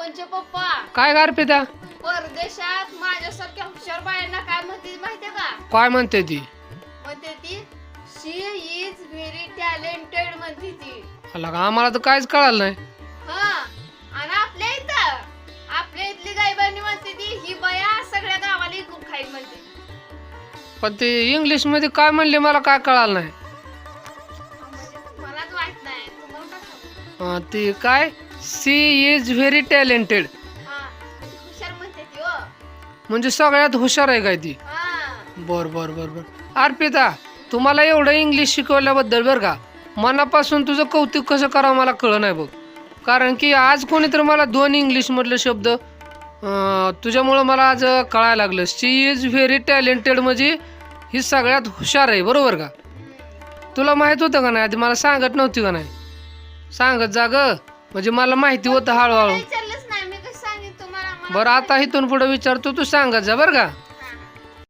पवनचे पप्पा. काय गार पित्या परदेशात माझ्यासारख्या हुशार बायांना काय म्हणते माहितीये का? काय म्हणते ती? म्हणते ती शी इज व्हेरी टॅलेंटेड म्हणते ती. अला का आम्हाला तर काहीच कळालं नाही. हा आणि आपल्या इथं आपल्या इथली गायबांनी म्हणते ती ही बया सगळ्या गावाला इकून खाईल म्हणते. पण ते इंग्लिशमध्ये काय म्हणले मला काय कळालं नाही. म्हणजे मलाच माहीत नाही. तुम्हाला काय सांगू? अं, ती काय? She is very talented. हा हुशार म्हणते ती हो. म्हणजे सगळ्यात हुशार आहे काय ती? हा. बर बर बर बर. अर्पिता तुम्हाला एवढं इंग्लिश शिकवल्याबद्दल बरं का मनापासून तुझं कौतुक कसं करावं मला कळलं नाही बघ. कारण की आज कोणीतरी मला दोन इंग्लिशमधले शब्द अं, तुझ्यामुळं मला आज कळायला लागलं. सी इज व्हेरी टॅलेंटेड म्हणजे ही सगळ्यात हुशार आहे बरोबर का? तुला माहीत होतं का नाही? आधी मला सांगत नव्हती का नाही? सांगत जा ग. म्हणजे मला माहिती होतं हळूहळू. विचारलंच नाही. मी कसं सांगेन तुम्हाला? मला बरं आता इथून पुढे विचारतो तू सांगत जा बरं का?